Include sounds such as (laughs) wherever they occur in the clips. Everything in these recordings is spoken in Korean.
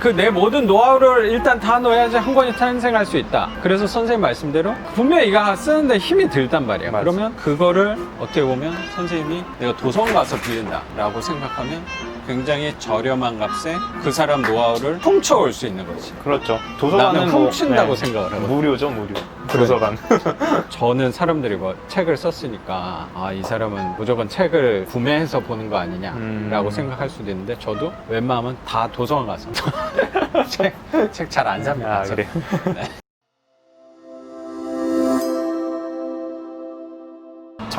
그 내 모든 노하우를 일단 다 넣어야지 한 권이 탄생할 수 있다. 그래서 선생님 말씀대로 분명히 이거 쓰는데 힘이 들단 말이에요. 맞아. 그러면 그거를 어떻게 보면 선생님이 내가 도서관 가서 빌린다라고 생각하면 굉장히 저렴한 값에 그 사람 노하우를 훔쳐올 수 있는 거지. 그렇죠. 도서관은 나는 뭐, 훔친다고 생각을 하거든. 무료죠, 무료. 도서관. (laughs) 저는 사람들이 뭐 책을 썼으니까 아 이 사람은 무조건 책을 구매해서 보는 거 아니냐라고 음. 생각할 수도 있는데 저도 웬만하면 다 도서관 가서 (laughs) 책 잘 안 삽니다. 아, 저. 그래.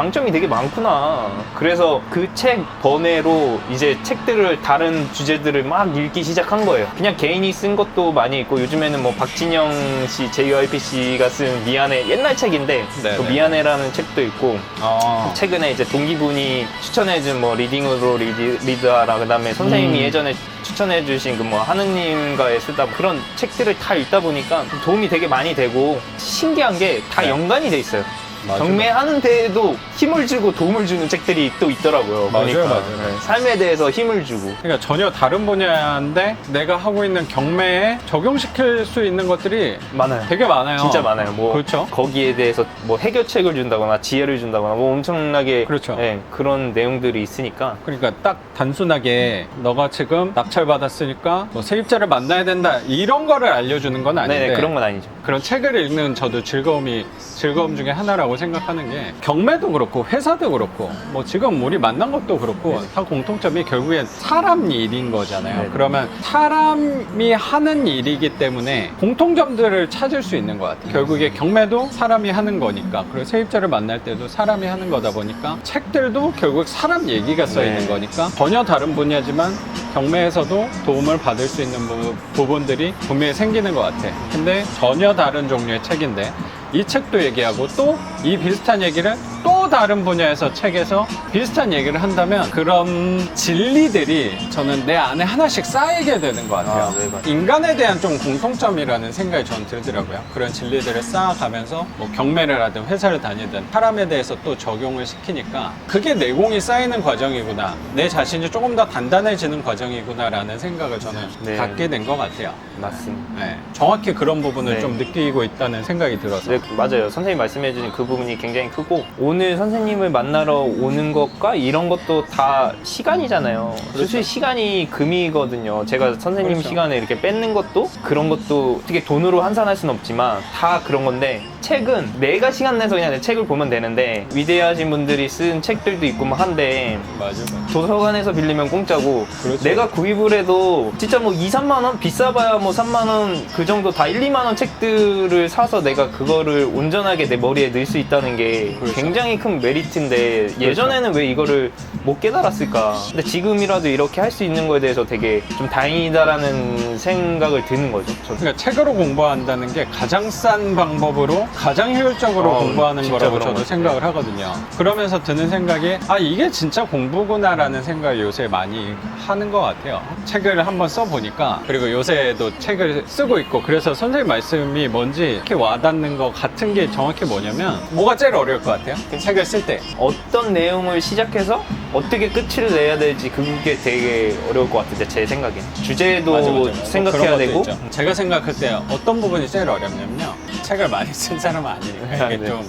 장점이 되게 많구나. 그래서 그 책 번외로 이제 책들을 다른 주제들을 막 읽기 시작한 거예요. 그냥 개인이 쓴 것도 많이 있고 요즘에는 뭐 박진영 씨, JYP 씨가 쓴 미안해 옛날 책인데. 그 미안해라는 책도 있고 어. 최근에 이제 동기분이 추천해준 뭐 리딩으로 리디, 리드 하라 그다음에 선생님이 음. 예전에 추천해주신 그 뭐 하느님과의 수다 그런 책들을 다 읽다 보니까 도움이 되게 많이 되고 신기한 게다 네. 연관이 돼 있어요. 맞아요. 경매하는 데에도 힘을 주고 도움을 주는 책들이 또 있더라고요. 맞아요, 보니까. 맞아요. 네, 삶에 대해서 힘을 주고. 그러니까 전혀 다른 분야인데 내가 하고 있는 경매에 적용시킬 수 있는 것들이 많아요. 되게 많아요. 진짜 많아요. 뭐 그렇죠. 거기에 대해서 뭐 해결책을 준다거나 지혜를 준다거나 뭐 엄청나게 그렇죠. 네, 그런 내용들이 있으니까 그러니까 딱 단순하게 너가 지금 낙찰 받았으니까 뭐 세입자를 만나야 된다 이런 거를 알려주는 건 아닌데 네, 그런 건 아니죠. 그런 책을 읽는 저도 즐거움이 즐거움 중에 하나라고 생각하는 게 경매도 그렇고 회사도 그렇고 뭐 지금 우리 만난 것도 그렇고 다 공통점이 결국엔 사람 일인 거잖아요. 네. 그러면 사람이 하는 일이기 때문에 공통점들을 찾을 수 있는 것 같아요. 결국에 경매도 사람이 하는 거니까 그리고 세입자를 만날 때도 사람이 하는 거다 보니까 책들도 결국 사람 얘기가 써 있는 네. 거니까 전혀 다른 분야지만 경매에서도 도움을 받을 수 있는 부- 부분들이 분명히 생기는 것 같아. 근데 전혀 다른 종류의 책인데 이 책도 얘기하고 또 이 비슷한 얘기를 또 다른 분야에서 책에서 비슷한 얘기를 한다면 그런 진리들이 저는 내 안에 하나씩 쌓이게 되는 것 같아요. 아, 네, 맞아요. 인간에 대한 좀 공통점이라는 생각이 저는 들더라고요. 그런 진리들을 쌓아가면서 뭐 경매를 하든 회사를 다니든 사람에 대해서 또 적용을 시키니까 그게 내공이 쌓이는 과정이구나. 내 자신이 조금 더 단단해지는 과정이구나라는 생각을 저는 네. 갖게 된 것 같아요. 맞습니다. 네, 정확히 그런 부분을 네. 좀 느끼고 있다는 생각이 들어서. 네, 맞아요. 선생님 말씀해주신 그 부분이 굉장히 크고 오늘 선생님을 만나러 오는 것과 이런 것도 다 시간이잖아요. 사실 시간이 금이거든요. 제가 선생님 그렇죠. 시간을 이렇게 뺏는 것도 그런 것도 어떻게 돈으로 환산할 수는 없지만 다 그런 건데 책은 내가 시간 내서 그냥 내 책을 보면 되는데 위대하신 분들이 쓴 책들도 있고 막 한데 맞아, 맞아. 도서관에서 빌리면 공짜고 그렇죠. 내가 구입을 해도 진짜 뭐 2, 3만 원 비싸봐야 뭐 3만 원 그 정도 다 1, 2만 원 책들을 사서 내가 그거를 온전하게 내 머리에 넣을 수 있다는 게 그렇죠. 굉장히 큰 메리트인데 예전에는 왜 이거를 못 깨달았을까? 근데 지금이라도 이렇게 할 수 있는 거에 대해서 되게 좀 다행이다라는 생각을 드는 거죠. 저도. 그러니까 책으로 공부한다는 게 가장 싼 방법으로 가장 효율적으로 어, 공부하는 진짜 거라고 그런 저도 것. 생각을 하거든요. 그러면서 드는 생각이 아 이게 진짜 공부구나라는 생각을 요새 많이 하는 것 같아요. 책을 한번 써보니까 그리고 요새도 책을 쓰고 있고 그래서 선생님 말씀이 뭔지 이렇게 와닿는 것 같은 게 정확히 뭐냐면 뭐가 제일 어려울 것 같아요? 그 책을 쓸 때. 어떤 내용을 시작해서 어떻게 끝을 내야 될지 그게 되게 어려울 것 같은데 제 생각엔 주제도 맞아, 맞아, 맞아. 생각해야 그런 것도 되고 있죠. 제가 생각할 때 어떤 부분이 제일 어렵냐면요. 책을 많이 쓴 사람은 아니니까 이게 네. 좀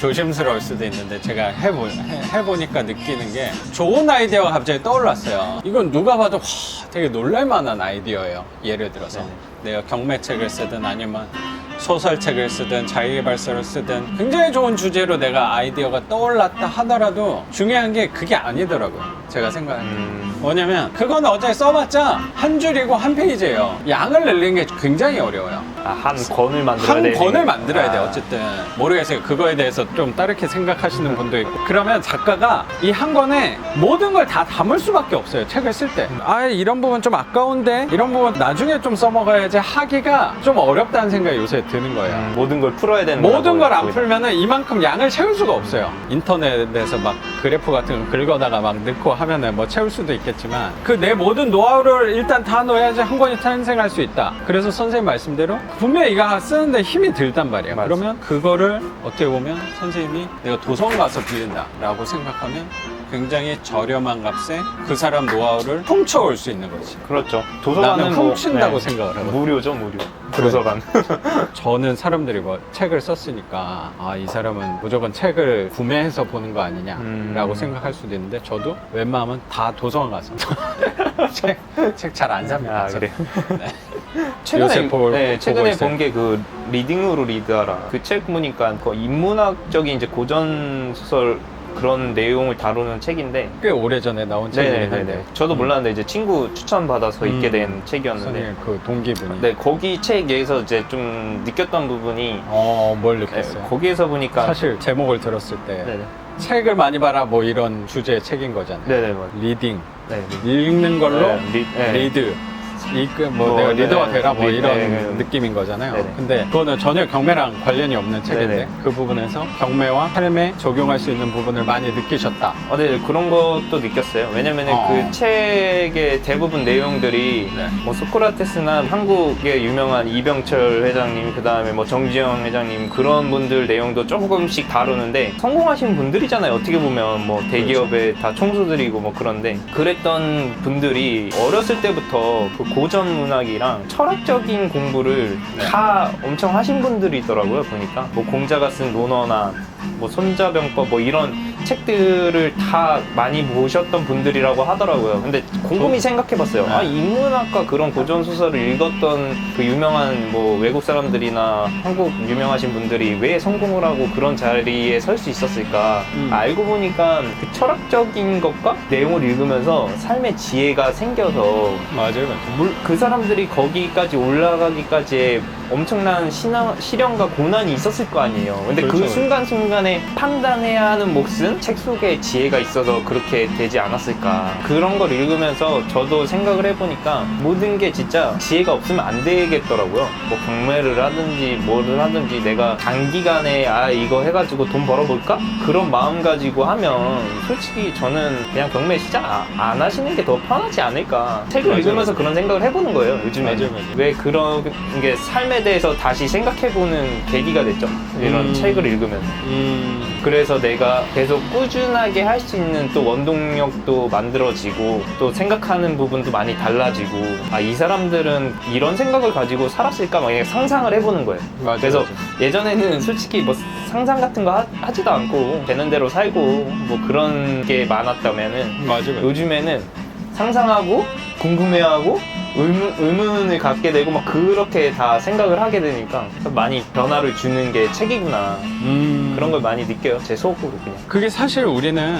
조심스러울 수도 있는데 제가 해보, 해, 해보니까 느끼는 게 좋은 아이디어가 갑자기 떠올랐어요. 이건 누가 봐도 와, 되게 놀랄만한 아이디어예요. 예를 들어서 네. 내가 경매책을 쓰든 아니면 소설책을 쓰든 자기계발서를 쓰든 굉장히 좋은 주제로 내가 아이디어가 떠올랐다 하더라도 중요한 게 그게 아니더라고요. 제가 생각할 때. 음, 뭐냐면 그건 어제 써봤자 한 줄이고 한 페이지예요. 양을 늘리는 게 굉장히 어려워요. 아, 한 권을 만들어야 한 돼. 권을 만들어야 돼 아. 어쨌든 모르겠어요 그거에 대해서 좀 다르게 생각하시는 분도 있고 그러면 작가가 이 한 권에 모든 걸 다 담을 수밖에 없어요 책을 쓸 때 아 이런 부분 좀 아까운데 이런 부분 나중에 좀 써먹어야지 하기가 좀 어렵다는 생각이 요새 드는 거예요 음, 모든 걸 풀어야 되는 모든 걸 안 풀면은 이만큼 양을 채울 수가 없어요. 인터넷에서 막 그래프 같은 거 긁어다가 막 넣고 하면은 뭐 채울 수도 있겠지만 그 내 모든 노하우를 일단 다 넣어야지 한 권이 탄생할 수 있다. 그래서 선생님 말씀대로 분명히 이거 쓰는데 힘이 들단 말이에요. 맞아. 그러면 그거를 어떻게 보면 선생님이 내가 도서관 가서 빌린다라고 생각하면 굉장히 저렴한 값에 그 사람 노하우를 훔쳐올 수 있는 거지. 그렇죠. 도서관은 나는 뭐, 훔친다고 네. 생각을 하거든. 무료죠, 무료. 그래. 도서관. 저는 사람들이 뭐 책을 썼으니까 아 이 사람은 무조건 책을 구매해서 보는 거 아니냐라고 음. 생각할 수도 있는데 저도 웬만하면 다 도서관 가서 (laughs) 책 잘 안 삽니다. 아, 저. 그래. 네. (laughs) 최근에 요새 볼- 네, 보고 최근에 있어요. 본 게 그 리딩으로 리드하라. 그 책 보니까 그 인문학적인 이제 고전 소설 그런 내용을 다루는 책인데 꽤 오래 전에 나온 책이긴 네네네. 한데 저도 음. 몰랐는데 이제 친구 추천 받아서 읽게 음. 된 책이었는데 선생님 그 동기분이 네 거기 책에서 이제 좀 느꼈던 부분이 어, 뭘 네, 느꼈어요? 거기에서 보니까 사실 제목을 들었을 때 네네 책을 많이 봐라 뭐 이런 주제의 책인 거잖아요. 네네 맞아요. 리딩 네, 네. 읽는 걸로 네, 리- 네. 리드 이그 뭐 뭐, 내가 네, 리더가 네, 되라 뭐 리- 이런 네, 네. 느낌인 거잖아요. 네, 네. 근데 그거는 전혀 경매랑 관련이 없는 책인데 네, 네. 그 부분에서 경매와 삶에 적용할 수 있는 부분을 많이 느끼셨다. 어, 네, 그런 것도 느꼈어요. 왜냐면 은 어. 그 책의 대부분 내용들이 네. 뭐 소크라테스나 한국의 유명한 이병철 회장님, 그 다음에 뭐 정지영 회장님 그런 분들 내용도 조금씩 다루는데 성공하신 분들이잖아요. 어떻게 보면 뭐 대기업에 다 총수들이고 뭐 그런데 그랬던 분들이 어렸을 때부터 그 고전 문학이랑 철학적인 공부를 네. 다 엄청 하신 분들이더라고요. 보니까 뭐 공자가 쓴 논어나 뭐 손자병법 뭐 이런 책들을 다 많이 보셨던 분들이라고 하더라고요. 근데 곰곰이 생각해봤어요. 네. 아 인문학과 그런 고전 소설을 읽었던 그 유명한 뭐 외국 사람들이나 한국 유명하신 분들이 왜 성공을 하고 그런 자리에 설 수 있었을까? 음. 알고 보니까 그 철학적인 것과 내용을 읽으면서 삶의 지혜가 생겨서 맞아요, 맞아요. 물, 그 사람들이 거기까지 올라가기까지의 엄청난 신앙, 시련과 고난이 있었을 거 아니에요. 근데 그 그렇죠. 순간순간에 판단해야 하는 몫은 책 속에 지혜가 있어서 그렇게 되지 않았을까. 그런 걸 읽으면서 저도 생각을 해보니까 모든 게 진짜 지혜가 없으면 안 되겠더라고요. 뭐 경매를 하든지 뭐를 하든지 내가 단기간에 아, 이거 해가지고 돈 벌어볼까? 그런 마음 가지고 하면 솔직히 저는 그냥 경매 시작 아- 안 하시는 게 더 편하지 않을까. 책을 맞아요, 읽으면서. 그런 생각을 해보는 거예요, 요즘에. 맞아요, 맞아요. 왜 그런 게 삶에 대해서 다시 생각해보는 계기가 됐죠. 이런 음. 책을 읽으면. 음, 그래서 내가 계속 꾸준하게 할 수 있는 또 원동력도 만들어지고 또 생각하는 부분도 많이 달라지고 아, 이 사람들은 이런 생각을 가지고 살았을까 막 이렇게 상상을 해보는 거예요. 맞아요. 그래서 맞아요. 예전에는 솔직히 뭐 상상 같은 거 하, 하지도 않고 되는 대로 살고 뭐 그런 게 많았다면은 맞아요. 맞아요. 요즘에는 상상하고 궁금해하고 의문, 의문을 갖게 되고 막 그렇게 다 생각을 하게 되니까 많이 변화를 주는 게 책이구나. 음, 그런 걸 많이 느껴요 제 속으로 그냥. 그게 사실 우리는